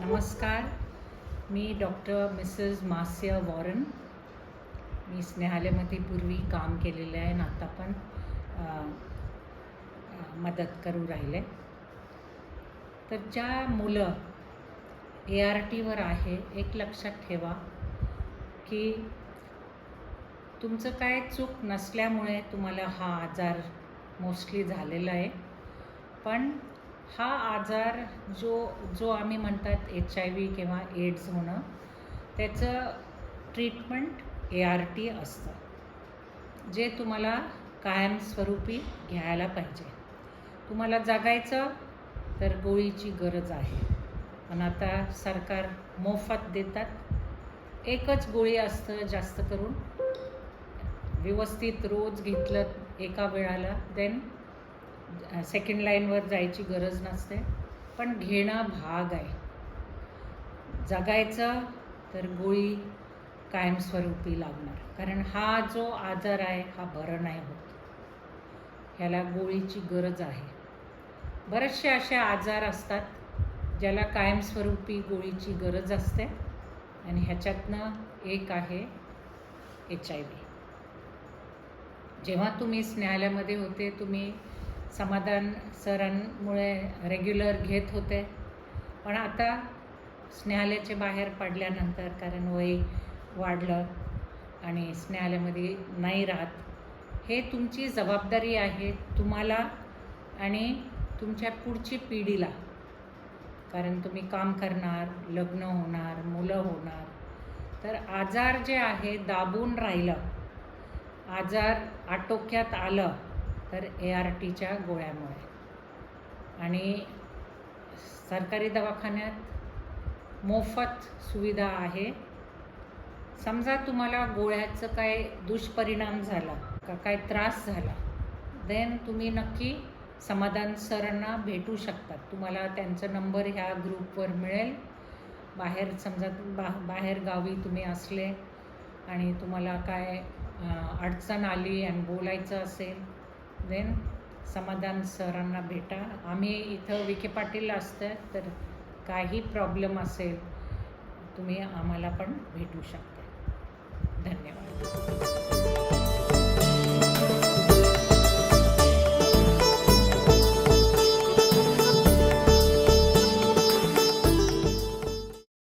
नमस्कार मी doctor Mrs मास्य वॉरन. मी स्नेहालयमध्ये पूर्वी काम केलेलं आहे आणि आता पण मदत करू राहिले. तर ज्या मुलं ए आर टीवर आहे एक लक्षात ठेवा की तुमचं काय चूक नसल्यामुळे तुम्हाला हा आजार मोस्टली झालेला आहे. पण हा आजार जो जो आम्ही म्हणतात एच आय व्ही किंवा एड्स होणं त्याचं ट्रीटमेंट ए आर टी असतं जे तुम्हाला कायमस्वरूपी घ्यायला पाहिजे. तुम्हाला जगायचं तर गोळीची गरज आहे. पण आता सरकार मोफत देतात. एकच गोळी असतं जास्त करून. व्यवस्थित रोज घेतलं एका वेळाला देन सेकंड लाईनवर जायची गरज नसते. पण घेणं भाग आहे. जगायचं तर गोळी कायमस्वरूपी लागणार. कारण हा जो आजार आहे हा बरं नाही होत. ह्याला गोळीची गरज आहे. बरेचसे असे आजार असतात ज्याला कायमस्वरूपी गोळीची गरज असते आणि ह्याच्यातनं एक आहे एच आय व्ही जेव्हा तुम्ही न्यायालयामध्ये होते तुम्ही समाधान सरांमुळे रेग्युलर घेत होते. पण आता स्नेहालयाचे बाहेर पडल्यानंतर कारण वय वाढलं आणि स्नेहालयामध्ये नाही राहत. हे तुमची जबाबदारी आहे तुम्हाला आणि तुमच्या पुढची पिढीला. कारण तुम्ही काम करणार लग्न होणार मुलं होणार. तर आजार जे आहे दाबून राहिलं आजार आटोक्यात आलं तर ए आर टीच्या गोळ्यामुळे. आणि सरकारी दवाखान्यात मोफत सुविधा आहे. समजा तुम्हाला गोळ्याचं काय दुष्परिणाम झाला का काय त्रास झाला देन तुम्ही नक्की समाधान सरांना भेटू शकतात. तुम्हाला त्यांचा नंबर ह्या ग्रुपवर मिळेल. बाहेर समजा बा बाहेर गावी तुम्ही असले आणि तुम्हाला काय अडचण आली आणि बोलायचं असेल देन समाधान सरांना भेटा. आम्ही इथं विखे पाटील असतं तर काही प्रॉब्लेम असेल तुम्ही आम्हाला पण भेटू शकता. धन्यवाद.